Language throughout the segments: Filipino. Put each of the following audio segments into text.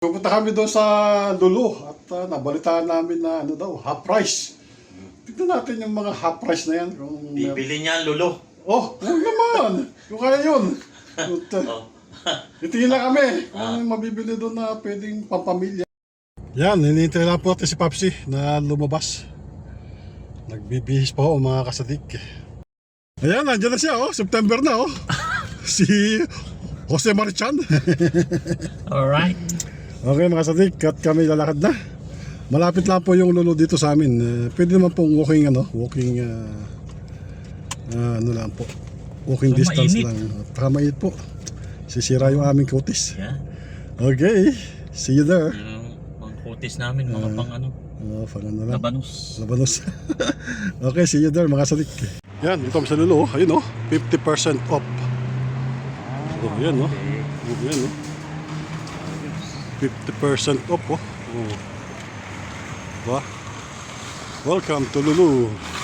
Pupunta kami doon sa Lulu at uh, nabalitaan namin na ano daw, half price. Tignan natin yung mga half price na yan. Kung Bibili niya ang lulo. oh, huwag naman. Kung kaya yun. At, uh, Oh. Itingin na kami kung mabibili doon na pwedeng pampamilya. Yan, hinihintay lang po natin si Papsi na lumabas. Nagbibihis pa ho mga kasadik. Ayan, nandiyan na siya oh. September na oh. si Jose Marichan. Alright. Okay mga kasadik, at kami lalakad na. Malapit lang po yung lolo dito sa amin. Uh, pwede naman pong walking ano, walking uh, uh, ano lang po. Walking So, distance mainit. lang. At mainit po. Sisira yung aming kutis. Yan. Okay, see you there. Yung mga kutis namin, mga pang ano, Oh, pang ano lang. labanos. Labanos. okay, see you there mga sadik. Yan, kami sa Lulu. oh. Ayun oh, 50% off. Oh, yan oh. Oh, yan oh. 50% off oh. oh. Welcome to Lulu.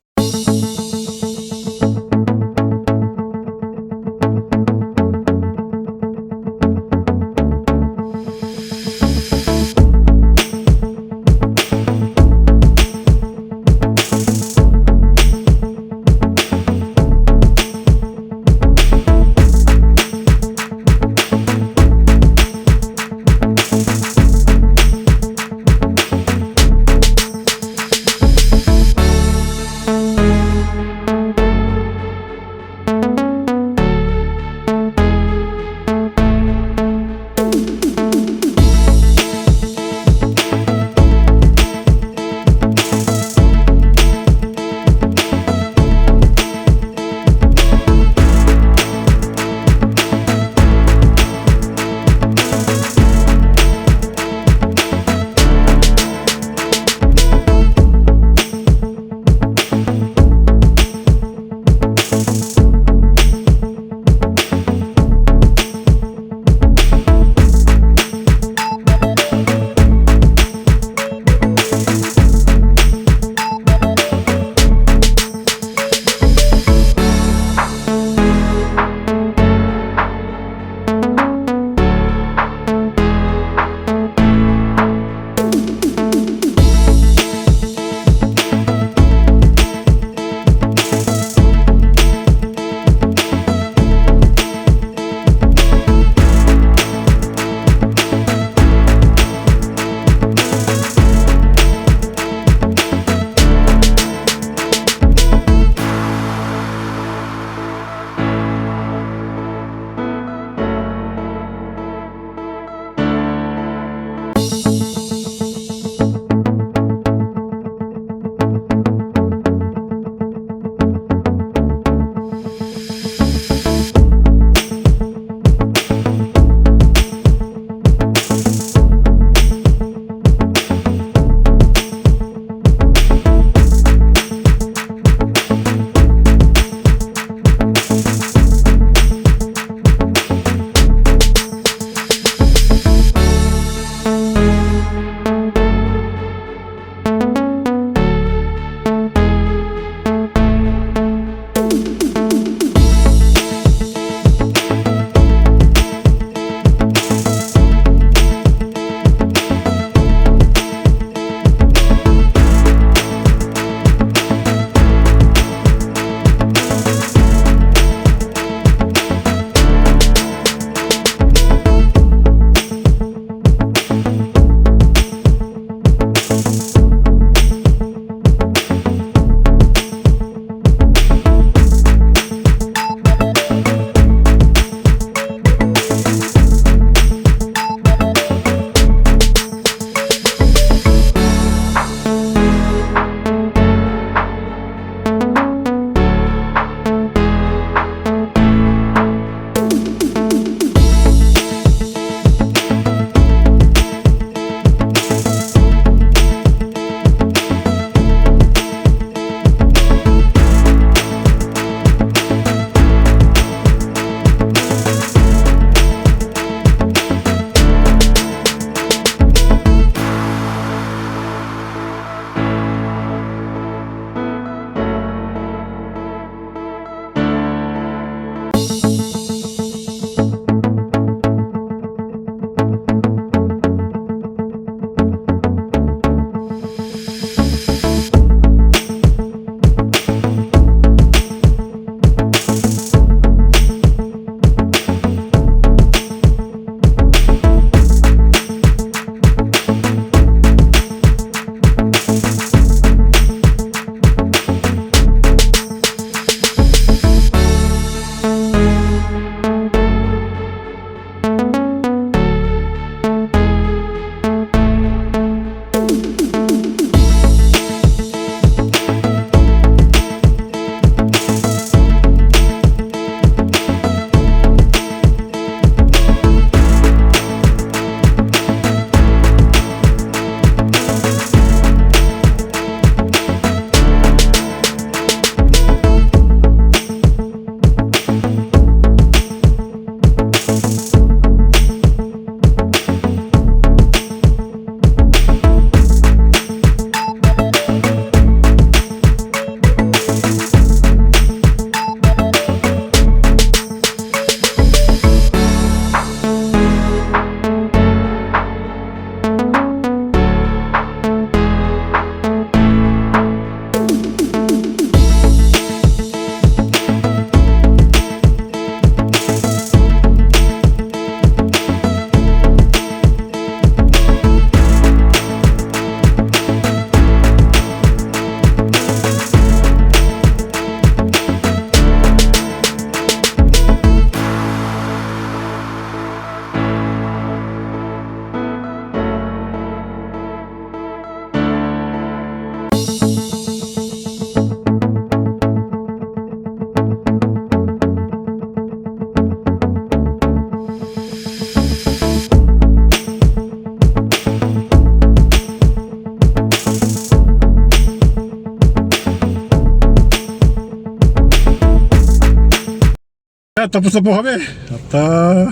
Yeah, tapos na po kami. At uh,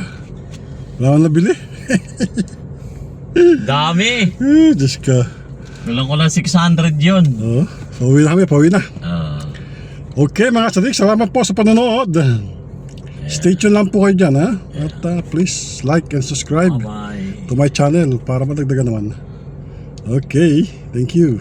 wala akong nabili. Dami! Eh, Diyos ka. Walang ko lang 600 yun. Oh, pauwi na kami, pauwi na. Ah, Okay mga sadik, salamat po sa panonood. Stay tuned lang po kayo dyan ha. At uh, please like and subscribe bye-bye. to my channel para madagdagan naman. Okay, thank you.